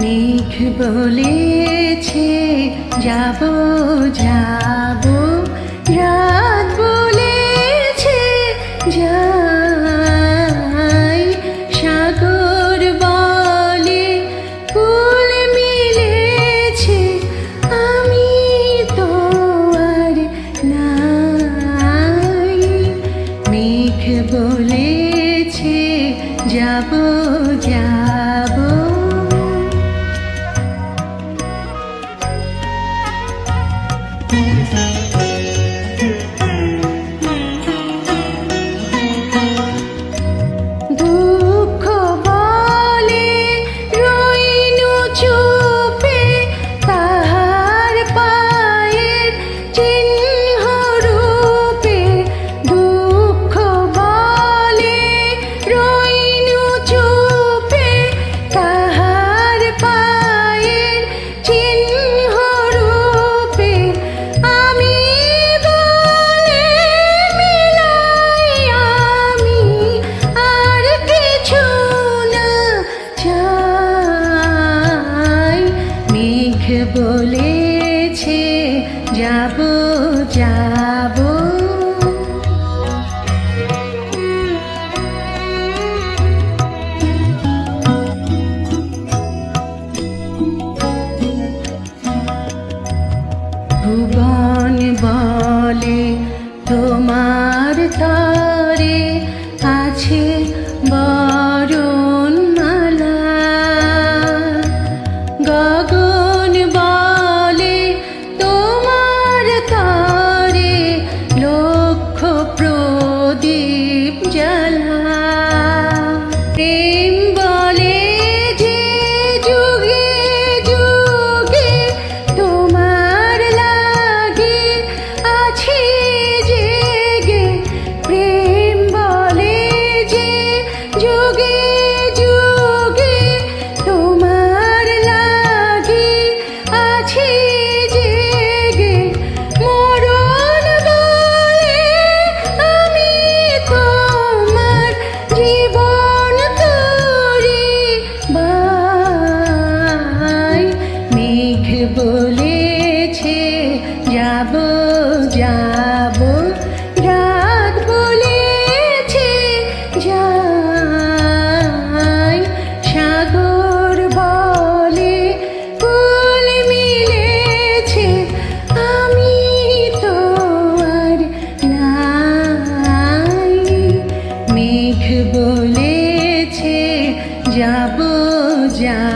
মেঘ বলেছে, যাব যাব। রাত বলেছে, যাই। সাগর বলে, ফুল মিলেছে, আমি তো আর নাই। মেঘ বলেছে, যাব যাব। বলেছে যাব যাব। ভুবন বলে তোমার তরে আছে বরণ gidip gel মেঘ বলেছে যাব যাব